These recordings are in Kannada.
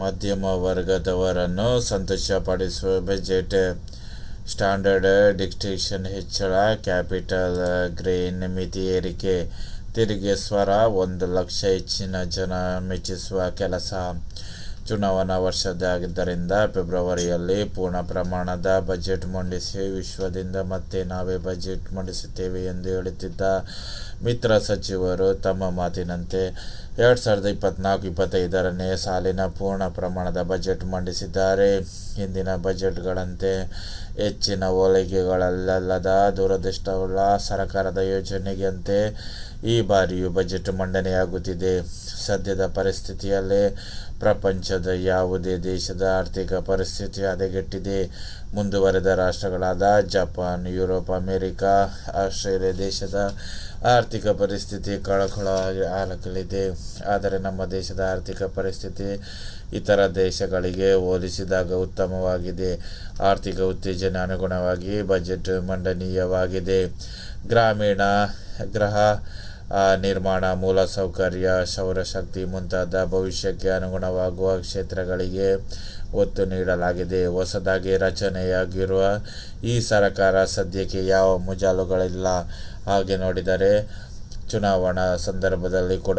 ಮಧ್ಯಮ ವರ್ಗದವರನ್ನು ಸಂತೋಷಪಡಿಸುವ ಬಜೆಟ್ ಸ್ಟ್ಯಾಂಡರ್ಡ್ ಡಿಕ್ಟೇಷನ್ ಹೆಚ್ಚಳ ಕ್ಯಾಪಿಟಲ್ ಗ್ರೇನ್ ಮಿತಿ ಏರಿಕೆ, ತೆರಿಗೆ ಸ್ವರ ಒಂದು ಲಕ್ಷ ಹೆಚ್ಚಿನ ಜನ ಮೆಚ್ಚಿಸುವ ಕೆಲಸ. ಚುನಾವಣಾ ವರ್ಷದಾಗಿದ್ದರಿಂದ ಫೆಬ್ರವರಿಯಲ್ಲಿ ಪೂರ್ಣ ಪ್ರಮಾಣದ ಬಜೆಟ್ ಮಂಡಿಸಿ ವಿಶ್ವದಿಂದ ಮತ್ತೆ ನಾವೇ ಬಜೆಟ್ ಮಂಡಿಸುತ್ತೇವೆ ಎಂದು ಹೇಳುತ್ತಿದ್ದ ಮಿತ್ರ ಸಚಿವರು ತಮ್ಮ ಮಾತಿನಂತೆ ಎರಡು ಸಾವಿರದ ಇಪ್ಪತ್ನಾಲ್ಕು ಇಪ್ಪತ್ತೈದರನೇ ಸಾಲಿನ ಪೂರ್ಣ ಪ್ರಮಾಣದ ಬಜೆಟ್ ಮಂಡಿಸಿದ್ದಾರೆ. ಹಿಂದಿನ ಬಜೆಟ್ಗಳಂತೆ ಹೆಚ್ಚಿನ ಹೋಲಿಕೆಗಳಲ್ಲದ ದುರದೃಷ್ಟವುಳ್ಳ ಸರ್ಕಾರದ ಯೋಜನೆಯಂತೆ ಈ ಬಾರಿಯೂ ಬಜೆಟ್ ಮಂಡನೆಯಾಗುತ್ತಿದೆ. ಸದ್ಯದ ಪರಿಸ್ಥಿತಿಯಲ್ಲಿ ಪ್ರಪಂಚದ ಯಾವುದೇ ದೇಶದ ಆರ್ಥಿಕ ಪರಿಸ್ಥಿತಿ ಹದಗೆಟ್ಟಿದೆ. ಮುಂದುವರೆದ ರಾಷ್ಟ್ರಗಳಾದ ಜಪಾನ್, ಯುರೋಪ್, ಅಮೆರಿಕ, ಆಸ್ಟ್ರೇಲಿಯಾ ದೇಶದ ಆರ್ಥಿಕ ಪರಿಸ್ಥಿತಿ ಕಳಕಳ ಆಗಲಿದೆ ಆದರೆ ನಮ್ಮ ದೇಶದ ಆರ್ಥಿಕ ಪರಿಸ್ಥಿತಿ ಇತರ ದೇಶಗಳಿಗೆ ಹೋಲಿಸಿದಾಗ ಉತ್ತಮವಾಗಿದೆ. ಆರ್ಥಿಕ ಉತ್ತೇಜನ ಅನುಗುಣವಾಗಿ ಬಜೆಟ್ ಮಂಡನೀಯವಾಗಿದೆ. ಗ್ರಾಮೀಣ ಗೃಹ ನಿರ್ಮಾಣ ಮೂಲಸೌಕರ್ಯ, ಸೌರಶಕ್ತಿ ಮುಂತಾದ ಭವಿಷ್ಯಕ್ಕೆ ಅನುಗುಣವಾಗುವ ಕ್ಷೇತ್ರಗಳಿಗೆ ಒತ್ತು ನೀಡಲಾಗಿದೆ. ಹೊಸದಾಗಿ ರಚನೆಯಾಗಿರುವ ಈ ಸರ್ಕಾರ ಸದ್ಯಕ್ಕೆ ಯಾವ ಮುಜಾಲುಗಳಿಲ್ಲ. ಹಾಗೆ ನೋಡಿದರೆ, ಚುನಾವಣಾ ಸಂದರ್ಭದಲ್ಲಿ ಕೂಡ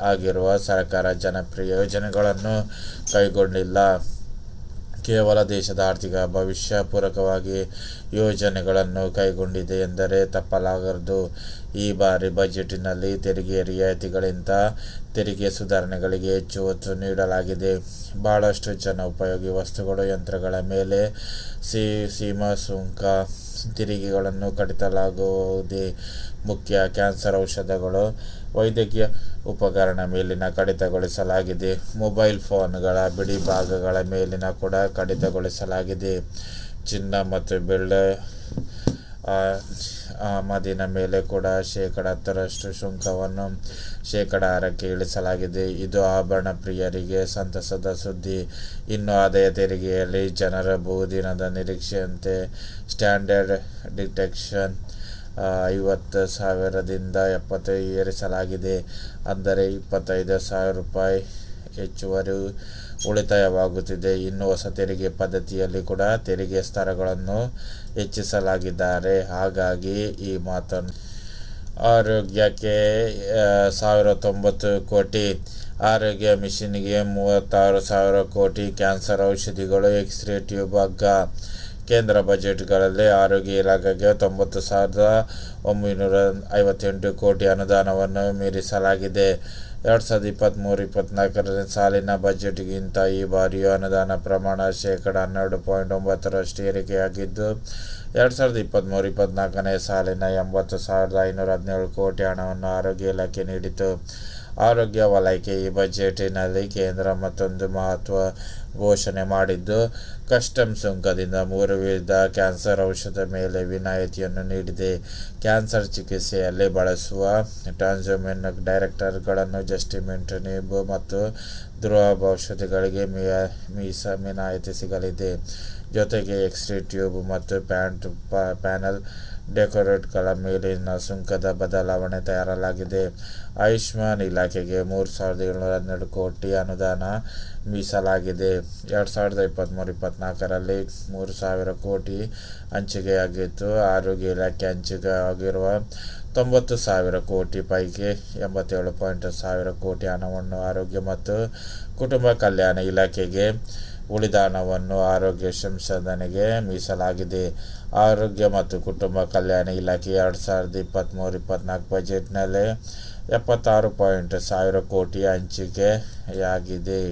ಆಗಿರುವ ಸರ್ಕಾರ ಜನಪ್ರಿಯ ಯೋಜನೆಗಳನ್ನು ಕೈಗೊಂಡಿಲ್ಲ. ಕೇವಲ ದೇಶದ ಆರ್ಥಿಕ ಭವಿಷ್ಯ ಪೂರಕವಾಗಿ ಯೋಜನೆಗಳನ್ನು ಕೈಗೊಂಡಿದೆ ಎಂದರೆ ತಪ್ಪಲಾಗದು. ಈ ಬಾರಿ ಬಜೆಟಿನಲ್ಲಿ ತೆರಿಗೆ ರಿಯಾಯಿತಿಗಳಿಂದ ತೆರಿಗೆ ಸುಧಾರಣೆಗಳಿಗೆ ಹೆಚ್ಚು ಒತ್ತು ನೀಡಲಾಗಿದೆ. ಬಹಳಷ್ಟು ಜನ ಉಪಯೋಗಿ ವಸ್ತುಗಳು, ಯಂತ್ರಗಳ ಮೇಲೆ ಸಿ, ಸೀಮಾ ಸುಂಕ ತೆರಿಗೆಗಳನ್ನು ಕಡಿತಲಾಗುವುದೇ ಮುಖ್ಯ ಕ್ಯಾನ್ಸರ್ ಔಷಧಗಳು ವೈದ್ಯಕೀಯ ಉಪಕರಣ ಮೇಲಿನ ಕಡಿತಗೊಳಿಸಲಾಗಿದೆ. ಮೊಬೈಲ್ ಫೋನ್ಗಳ ಬಿಡಿ ಭಾಗಗಳ ಮೇಲಿನ ಕೂಡ ಕಡಿತಗೊಳಿಸಲಾಗಿದೆ. ಚಿನ್ನ ಮತ್ತು ಬೆಳ್ಳಿ ಆಮದಿನ ಮೇಲೆ ಕೂಡ ಶೇಕಡ ಹತ್ತರಷ್ಟು ಶುಲ್ಕವನ್ನು ಶೇಕಡ ಆರಕ್ಕೆ ಇಳಿಸಲಾಗಿದೆ. ಇದು ಆಭರಣ ಪ್ರಿಯರಿಗೆ ಸಂತಸದ ಸುದ್ದಿ. ಇನ್ನು ಆದಾಯ ತೆರಿಗೆಯಲ್ಲಿ ಜನರ ಬಹುದಿನದ ನಿರೀಕ್ಷೆಯಂತೆ ಸ್ಟ್ಯಾಂಡರ್ಡ್ ಡಿಟೆಕ್ಷನ್ ಐವತ್ತು ಸಾವಿರದಿಂದ ಎಪ್ಪತ್ತು ಏರಿಸಲಾಗಿದೆ. ಅಂದರೆ ಇಪ್ಪತ್ತೈದು ಸಾವಿರ ರೂಪಾಯಿ ಹೆಚ್ಚುವರಿ ಉಳಿತಾಯವಾಗುತ್ತಿದೆ. ಇನ್ನು ಹೊಸ ತೆರಿಗೆ ಪದ್ಧತಿಯಲ್ಲಿ ಕೂಡ ತೆರಿಗೆ ಸ್ತರಗಳನ್ನು ಹೆಚ್ಚಿಸಲಾಗಿದ್ದಾರೆ. ಹಾಗಾಗಿ ಈ ಮಾತನ್ನು ಆರೋಗ್ಯಕ್ಕೆ ಸಾವಿರ ತೊಂಬತ್ತು ಕೋಟಿ, ಆರೋಗ್ಯ ಮಿಷನ್ಗೆ ಮೂವತ್ತಾರು ಸಾವಿರ ಕೋಟಿ, ಕ್ಯಾನ್ಸರ್ ಔಷಧಿಗಳು, ಎಕ್ಸ್ರೇ, ಟ್ಯೂಬ್, ಹಗ್ಗ ಕೇಂದ್ರ ಬಜೆಟ್ಗಳಲ್ಲಿ ಆರೋಗ್ಯ ಇಲಾಖೆಗೆ ತೊಂಬತ್ತು ಸಾವಿರದ ಒಂಬೈನೂರ ಐವತ್ತೆಂಟು ಕೋಟಿ ಅನುದಾನವನ್ನು ಮೀರಿಸಲಾಗಿದೆ. ಎರಡು ಸಾವಿರದ ಇಪ್ಪತ್ತ್ಮೂರು ಇಪ್ಪತ್ತ್ನಾಲ್ಕರ ಸಾಲಿನ ಬಜೆಟ್ಗಿಂತ ಈ ಬಾರಿಯೂ ಅನುದಾನ ಪ್ರಮಾಣ ಶೇಕಡ ಹನ್ನೆರಡು ಪಾಯಿಂಟ್ ಒಂಬತ್ತರಷ್ಟು ಏರಿಕೆಯಾಗಿದ್ದು, ಎರಡು ಸಾವಿರದ ಇಪ್ಪತ್ತ್ಮೂರು ಇಪ್ಪತ್ತ್ನಾಲ್ಕನೇ ಸಾಲಿನ ಎಂಬತ್ತು ಸಾವಿರದ ಐನೂರ ಹದಿನೇಳು ಕೋಟಿ ಹಣವನ್ನು ಆರೋಗ್ಯ ಇಲಾಖೆ ನೀಡಿತು ಆರೋಗ್ಯ ವಲಯಕ್ಕೆ ಈ ಬಜೆಟಿನಲ್ಲಿ ಕೇಂದ್ರ ಮತ್ತೊಂದು ಮಹತ್ವ ಘೋಷಣೆ ಮಾಡಿದ್ದು ಕಸ್ಟಮ್ ಸುಂಕದಿಂದ ಮೂರು ವಿಧದ ಕ್ಯಾನ್ಸರ್ ಔಷಧ ಮೇಲೆ ವಿನಾಯಿತಿಯನ್ನು ನೀಡಿದೆ. ಕ್ಯಾನ್ಸರ್ ಚಿಕಿತ್ಸೆಯಲ್ಲಿ ಬಳಸುವ ಟ್ರಾನ್ಸೋಮಿನ್ ಡೈರೆಕ್ಟರ್ಗಳನ್ನು ಜಸ್ಟಿಮೆಂಟನಿಬ್ ಮತ್ತು ಧ್ರುವ ಔಷಧಿಗಳಿಗೆ ಮೀಸ ವಿನಾಯಿತಿ ಸಿಗಲಿದೆ. ಜೊತೆಗೆ ಎಕ್ಸ್ರೇ ಟ್ಯೂಬ್ ಮತ್ತು ಪ್ಯಾಂಟ್ ಪ್ಯಾನಲ್ ಡೆಕೋರೇಟ್ಗಳ ಮೇಲಿನ ಸುಂಕದ ಬದಲಾವಣೆ ತಯಾರಲಾಗಿದೆ. ಆಯುಷ್ಮಾನ್ ಇಲಾಖೆಗೆ ಮೂರು ಸಾವಿರದ ಏಳ್ನೂರ ಹನ್ನೆರಡು ಕೋಟಿ ಅನುದಾನ ಮೀಸಲಾಗಿದೆ. ಎರಡು ಸಾವಿರದ ಇಪ್ಪತ್ತ್ಮೂರು ಇಪ್ಪತ್ತ್ನಾಲ್ಕರಲ್ಲಿ ಮೂರು ಸಾವಿರ ಕೋಟಿ ಹಂಚಿಕೆಯಾಗಿತ್ತು. ಆರೋಗ್ಯ ಇಲಾಖೆ ಹಂಚಿಕೆ ಆಗಿರುವ ತೊಂಬತ್ತು ಸಾವಿರ ಕೋಟಿ ಪೈಕಿ ಎಂಬತ್ತೇಳು ಪಾಯಿಂಟ್ ಸಾವಿರ ಕೋಟಿ ಹಣವನ್ನು ಆರೋಗ್ಯ ಮತ್ತು ಕುಟುಂಬ ಕಲ್ಯಾಣ ಇಲಾಖೆಗೆ ಉಳಿದ ಹಣವನ್ನು ಆರೋಗ್ಯ ಸಂಶೋಧನೆಗೆ ಮೀಸಲಾಗಿದೆ. ಆರೋಗ್ಯ ಮತ್ತು ಕುಟುಂಬ ಕಲ್ಯಾಣ ಇಲಾಖೆ ಎರಡು ಸಾವಿರದ ಇಪ್ಪತ್ತ್ಮೂರು ಇಪ್ಪತ್ತ್ನಾಲ್ಕು ಬಜೆಟ್ನಲ್ಲಿ ಎಪ್ಪತ್ತಾರು ಪಾಯಿಂಟ್ ಸಾವಿರ ಕೋಟಿ ಹಂಚಿಕೆಯಾಗಿದೆ.